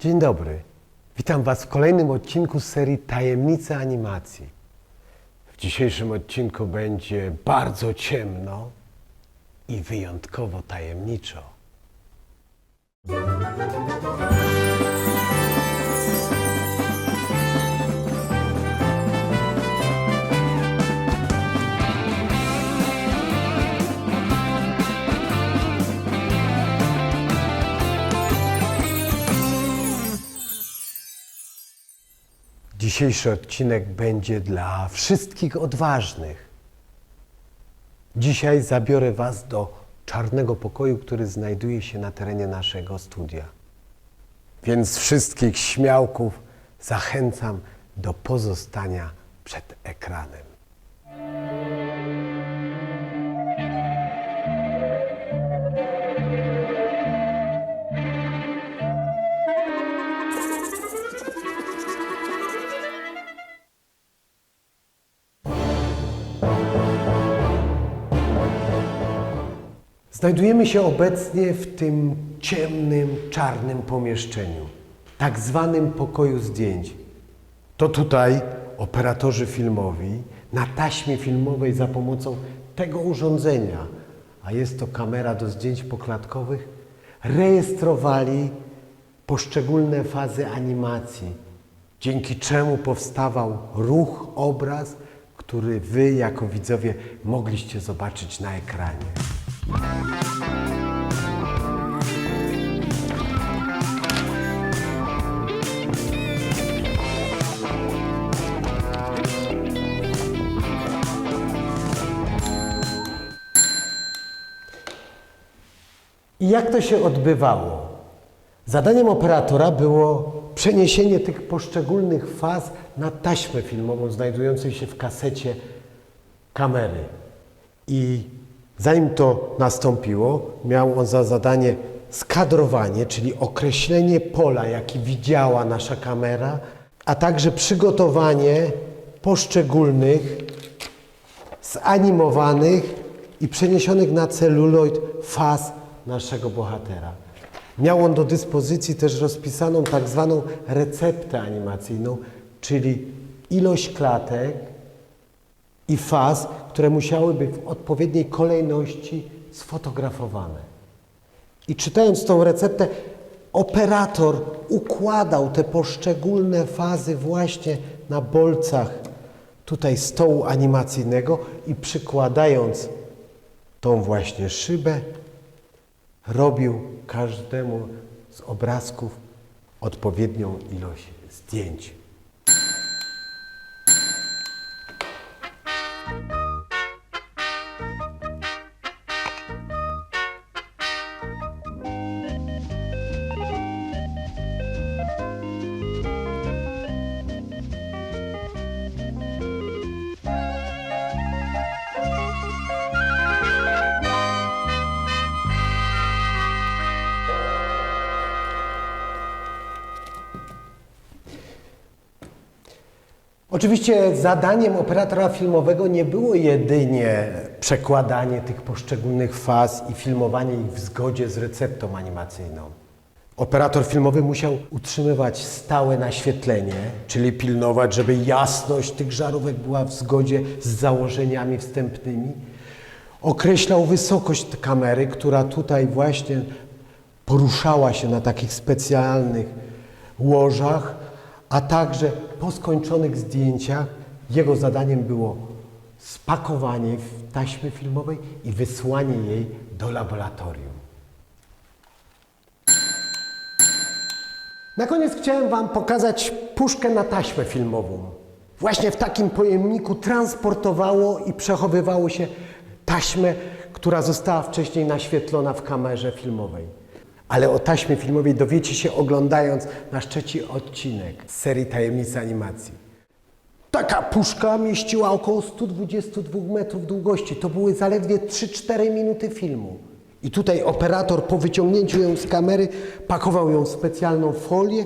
Dzień dobry. Witam Was w kolejnym odcinku serii Tajemnice Animacji. W dzisiejszym odcinku będzie bardzo ciemno i wyjątkowo tajemniczo. Dzisiejszy odcinek będzie dla wszystkich odważnych. Dzisiaj zabiorę Was do czarnego pokoju, który znajduje się na terenie naszego studia. Więc wszystkich śmiałków zachęcam do pozostania przed ekranem. Znajdujemy się obecnie w tym ciemnym, czarnym pomieszczeniu, tak zwanym pokoju zdjęć. To tutaj operatorzy filmowi na taśmie filmowej za pomocą tego urządzenia, a jest to kamera do zdjęć poklatkowych, rejestrowali poszczególne fazy animacji, dzięki czemu powstawał ruch, obraz, który Wy jako widzowie mogliście zobaczyć na ekranie. I jak to się odbywało? Zadaniem operatora było przeniesienie tych poszczególnych faz na taśmę filmową znajdującą się w kasecie kamery. I zanim to nastąpiło, miał on za zadanie skadrowanie, czyli określenie pola, jaki widziała nasza kamera, a także przygotowanie poszczególnych zanimowanych i przeniesionych na celuloid faz naszego bohatera. Miał on do dyspozycji też rozpisaną tak zwaną receptę animacyjną, czyli ilość klatek i faz, które musiały być w odpowiedniej kolejności sfotografowane. I czytając tą receptę, operator układał te poszczególne fazy właśnie na bolcach tutaj stołu animacyjnego i przykładając tą właśnie szybę, robił każdemu z obrazków odpowiednią ilość zdjęć. Oczywiście zadaniem operatora filmowego nie było jedynie przekładanie tych poszczególnych faz i filmowanie ich w zgodzie z receptą animacyjną. Operator filmowy musiał utrzymywać stałe naświetlenie, czyli pilnować, żeby jasność tych żarówek była w zgodzie z założeniami wstępnymi. Określał wysokość kamery, która tutaj właśnie poruszała się na takich specjalnych łożach, a także po skończonych zdjęciach jego zadaniem było spakowanie taśmy filmowej i wysłanie jej do laboratorium. Na koniec chciałem Wam pokazać puszkę na taśmę filmową. Właśnie w takim pojemniku transportowało i przechowywało się taśmę, która została wcześniej naświetlona w kamerze filmowej. Ale o taśmie filmowej dowiecie się oglądając nasz trzeci odcinek serii Tajemnice Animacji. Taka puszka mieściła około 122 metrów długości. To były zaledwie 3-4 minuty filmu. I tutaj operator po wyciągnięciu ją z kamery pakował ją w specjalną folię,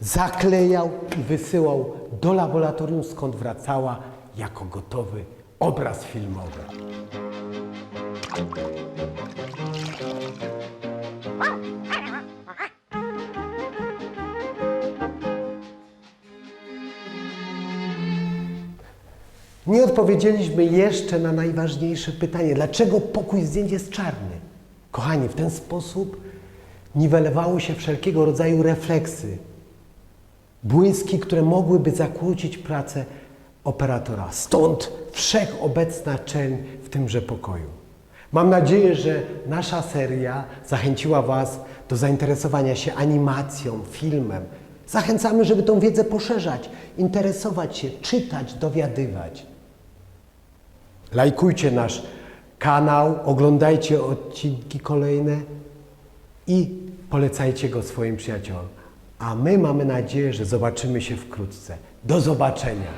zaklejał i wysyłał do laboratorium, skąd wracała jako gotowy obraz filmowy. Nie odpowiedzieliśmy jeszcze na najważniejsze pytanie, dlaczego pokój zdjęć jest czarny? Kochani, w ten sposób niwelowały się wszelkiego rodzaju refleksy, błyski, które mogłyby zakłócić pracę operatora. Stąd wszechobecna czerń w tymże pokoju. Mam nadzieję, że nasza seria zachęciła Was do zainteresowania się animacją, filmem. Zachęcamy, żeby tą wiedzę poszerzać, interesować się, czytać, dowiadywać. Lajkujcie nasz kanał, oglądajcie odcinki kolejne i polecajcie go swoim przyjaciołom. A my mamy nadzieję, że zobaczymy się wkrótce. Do zobaczenia.